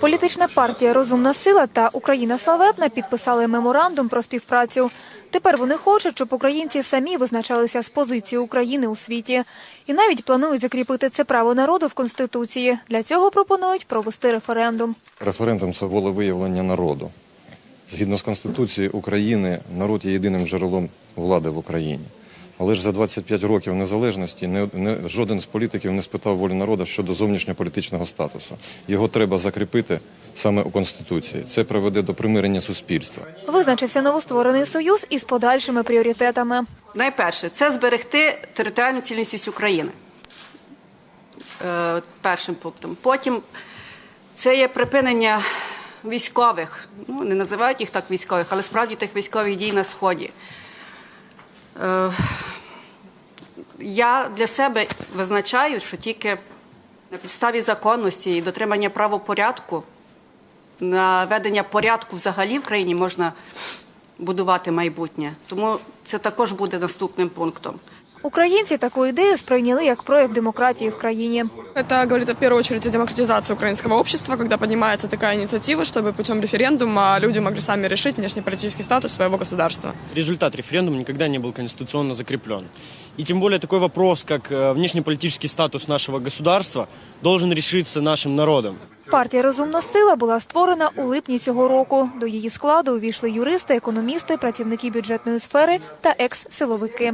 Політична партія Розумна сила та Україна славетна підписали меморандум про співпрацю. Тепер вони хочуть, щоб українці самі визначалися з позицією України у світі, і навіть планують закріпити це право народу в конституції. Для цього пропонують провести референдум. Референдум це волевиявлення народу. Згідно з Конституцією України, народ є єдиним джерелом влади в Україні. Але ж за 25 років незалежності не, не, жоден з політиків не спитав волі народу щодо зовнішньополітичного статусу. Його треба закріпити саме у Конституції. Це приведе до примирення суспільства. Визначився новостворений союз із подальшими пріоритетами. Найперше, це зберегти територіальну цілісність України. Е, першим пунктом. Потім це є припинення військових, ну не називають їх так військових, але справді тих військових дій на Сході. Е, я для себе визначаю, що тільки на підставі законності і дотримання правопорядку, на ведення порядку взагалі в країні можна будувати майбутнє. Тому це також буде наступним пунктом. Українці таку ідею сприйняли як прояв демократії в країні. Это говорит в первую очередь о демократизации украинского общества, когда поднимается такая инициатива, чтобы путем референдума люди могли сами решить внешнеполитический статус своего государства. результат референдума никогда не был конституционно закреплен. И тем более такой вопрос, как э, внешнеполитический статус нашего государства, должен решиться нашим народом. Партія Розумна сила була створена у липні цього року. До її складу увійшли юристи, економісти, працівники бюджетної сфери та екс-силовики.